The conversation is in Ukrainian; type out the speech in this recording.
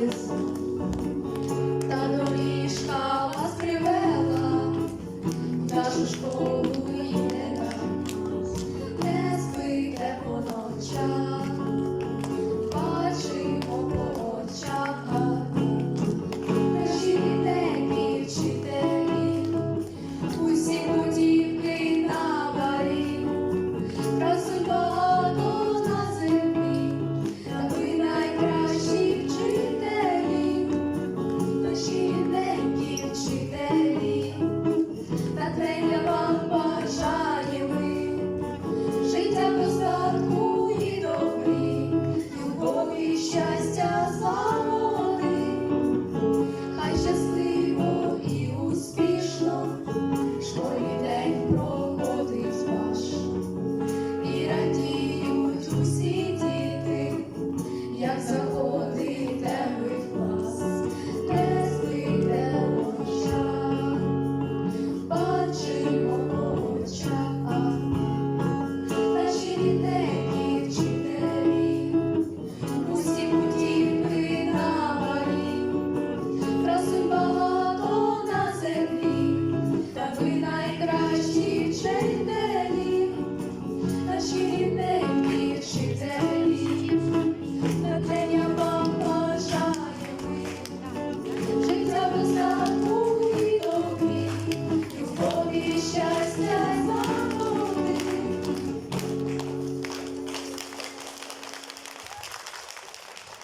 колесо, та доріжка вас привела, нашу школу йде, не спите по ночах.